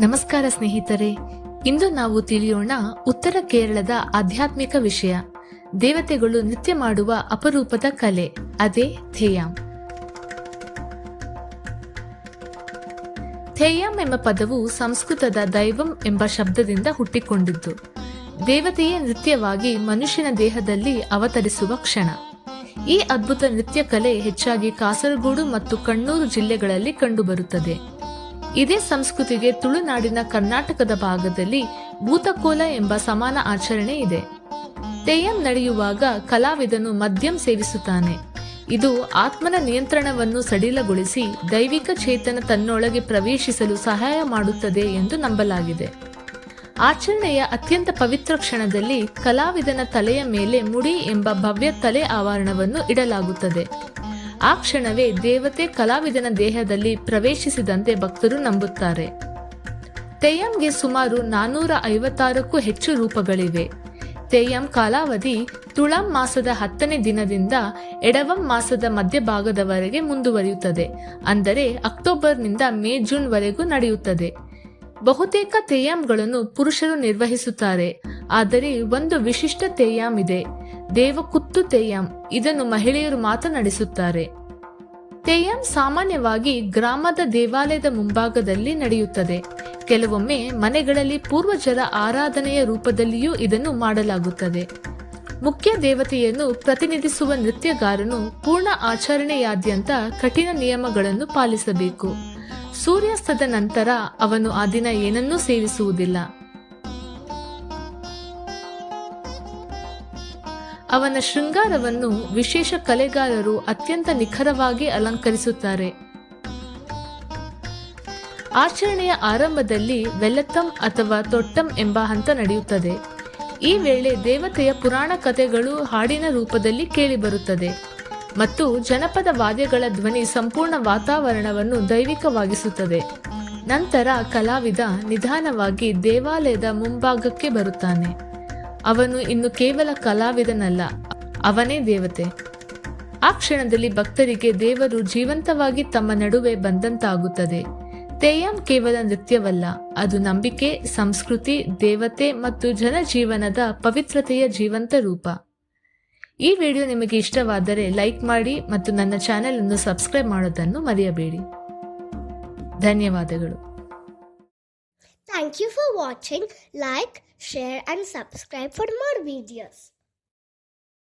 ನಮಸ್ಕಾರ ಸ್ನೇಹಿತರೆ, ಇಂದು ನಾವು ತಿಳಿಯೋಣ ಉತ್ತರ ಕೇರಳದ ಆಧ್ಯಾತ್ಮಿಕ ವಿಷಯ. ದೇವತೆಗಳು ನೃತ್ಯ ಮಾಡುವ ಅಪರೂಪದ ಕಲೆ, ಅದೇ ಥೇಯಾಮ್ ಥೇಯಾಮ್ ಎಂಬ ಪದವು ಸಂಸ್ಕೃತದ ದೈವಂ ಎಂಬ ಶಬ್ದದಿಂದ ಹುಟ್ಟಿಕೊಂಡಿದ್ದು. ದೇವತೆಯೇ ನೃತ್ಯವಾಗಿ ಮನುಷ್ಯನ ದೇಹದಲ್ಲಿ ಅವತರಿಸುವ ಕ್ಷಣ. ಈ ಅದ್ಭುತ ನೃತ್ಯ ಕಲೆ ಹೆಚ್ಚಾಗಿ ಕಾಸರಗೋಡು ಮತ್ತು ಕಣ್ಣೂರು ಜಿಲ್ಲೆಗಳಲ್ಲಿ ಕಂಡುಬರುತ್ತದೆ. ಇದೇ ಸಂಸ್ಕೃತಿಗೆ ತುಳುನಾಡಿನ ಕರ್ನಾಟಕದ ಭಾಗದಲ್ಲಿ ಭೂತಕೋಲ ಎಂಬ ಸಮಾನ ಆಚರಣೆ ಇದೆ. ತೇಯಂ ನಡೆಯುವಾಗ ಕಲಾವಿದನು ಮದ್ಯಂ ಸೇವಿಸುತ್ತಾನೆ. ಇದು ಆತ್ಮನ ನಿಯಂತ್ರಣವನ್ನು ಸಡಿಲಗೊಳಿಸಿ ದೈವಿಕ ಚೇತನ ತನ್ನೊಳಗೆ ಪ್ರವೇಶಿಸಲು ಸಹಾಯ ಮಾಡುತ್ತದೆ ಎಂದು ನಂಬಲಾಗಿದೆ. ಆಚರಣೆಯ ಅತ್ಯಂತ ಪವಿತ್ರ ಕ್ಷಣದಲ್ಲಿ ಕಲಾವಿದನ ತಲೆಯ ಮೇಲೆ ಮುಡಿ ಎಂಬ ಭವ್ಯ ತಲೆ ಆವರಣವನ್ನು ಇಡಲಾಗುತ್ತದೆ. ಆ ಕ್ಷಣವೇ ದೇವತೆ ಕಲಾವಿದನ ದೇಹದಲ್ಲಿ ಪ್ರವೇಶಿಸಿದಂತೆ ಭಕ್ತರು ನಂಬುತ್ತಾರೆ. ತೆಯ್ಯಂಗೆ ಸುಮಾರು ನಾನೂರ ಐವತ್ತಾರಕ್ಕೂ ಹೆಚ್ಚು ರೂಪಗಳಿವೆ. ತೆಯ್ಯಂ ಕಾಲಾವಧಿ ತುಳಂ ಮಾಸದ ಹತ್ತನೇ ದಿನದಿಂದ ಎಡವಂ ಮಾಸದ ಮಧ್ಯಭಾಗದವರೆಗೆ ಮುಂದುವರಿಯುತ್ತದೆ. ಅಂದರೆ ಅಕ್ಟೋಬರ್ನಿಂದ ಮೇ ಜೂನ್ ವರೆಗೂ ನಡೆಯುತ್ತದೆ. ಬಹುತೇಕ ತೆಯ್ಯಾಮ್ಗಳನ್ನು ಪುರುಷರು ನಿರ್ವಹಿಸುತ್ತಾರೆ. ಆದರೆ ಒಂದು ವಿಶಿಷ್ಟ ತೆಯ್ಯಾಮ್ ಇದೆ. ದೇವಕುತ್ತು ತೆಯ್ಯಂ. ಇದನ್ನು ಮಹಿಳೆಯರು ಮಾತ್ರ ನಡೆಸುತ್ತಾರೆ. ತೆಯ್ಯಾಮ್ ಸಾಮಾನ್ಯವಾಗಿ ಗ್ರಾಮದ ದೇವಾಲಯದ ಮುಂಭಾಗದಲ್ಲಿ ನಡೆಯುತ್ತದೆ. ಕೆಲವೊಮ್ಮೆ ಮನೆಗಳಲ್ಲಿ ಪೂರ್ವಜರ ಆರಾಧನೆಯ ರೂಪದಲ್ಲಿಯೂ ಇದನ್ನು ಮಾಡಲಾಗುತ್ತದೆ. ಮುಖ್ಯ ದೇವತೆಯನ್ನು ಪ್ರತಿನಿಧಿಸುವ ನೃತ್ಯಗಾರನು ಪೂರ್ಣ ಆಚರಣೆಯಾದ್ಯಂತ ಕಠಿಣ ನಿಯಮಗಳನ್ನು ಪಾಲಿಸಬೇಕು. ಸೂರ್ಯಾಸ್ತದ ನಂತರ ಅವನು ಆ ದಿನ ಏನನ್ನೂ ಸೇವಿಸುವುದಿಲ್ಲ. ಅವನ ಶೃಂಗಾರವನ್ನು ವಿಶೇಷ ಕಲೆಗಾರರು ಅತ್ಯಂತ ನಿಖರವಾಗಿ ಅಲಂಕರಿಸುತ್ತಾರೆ. ಆಚರಣೆಯ ಆರಂಭದಲ್ಲಿ ವೆಲ್ಲತ್ತಂ ಅಥವಾ ತೊಟ್ಟಂ ಎಂಬ ಹಂತ ನಡೆಯುತ್ತದೆ. ಈ ವೇಳೆ ದೇವತೆಯ ಪುರಾಣ ಕಥೆಗಳು ಹಾಡಿನ ರೂಪದಲ್ಲಿ ಕೇಳಿಬರುತ್ತದೆ ಮತ್ತು ಜನಪದ ವಾದ್ಯಗಳ ಧ್ವನಿ ಸಂಪೂರ್ಣ ವಾತಾವರಣವನ್ನು ದೈವಿಕವಾಗಿಸುತ್ತದೆ. ನಂತರ ಕಲಾವಿದ ನಿಧಾನವಾಗಿ ದೇವಾಲಯದ ಮುಂಭಾಗಕ್ಕೆ ಬರುತ್ತಾನೆ. ಅವನು ಇನ್ನು ಕೇವಲ ಕಲಾವಿದನಲ್ಲ, ಅವನೇ ದೇವತೆ. ಆ ಕ್ಷಣದಲ್ಲಿ ಭಕ್ತರಿಗೆ ದೇವರು ಜೀವಂತವಾಗಿ ತಮ್ಮ ನಡುವೆ ಬಂದಂತಾಗುತ್ತದೆ. ತೇಯಂ ಕೇವಲ ನೃತ್ಯವಲ್ಲ, ಅದು ನಂಬಿಕೆ, ಸಂಸ್ಕೃತಿ, ದೇವತೆ ಮತ್ತು ಜನಜೀವನದ ಪವಿತ್ರತೆಯ ಜೀವಂತ ರೂಪ. ಈ ವಿಡಿಯೋ ನಿಮಗೆ ಇಷ್ಟವಾದರೆ ಲೈಕ್ ಮಾಡಿ ಮತ್ತು ನನ್ನ ಚಾನೆಲ್ ಅನ್ನು ಸಬ್ಸ್ಕ್ರೈಬ್ ಮಾಡೋದನ್ನು ಮರೆಯಬೇಡಿ. ಧನ್ಯವಾದಗಳು. Thank you for watching. Like, share, and subscribe for more videos.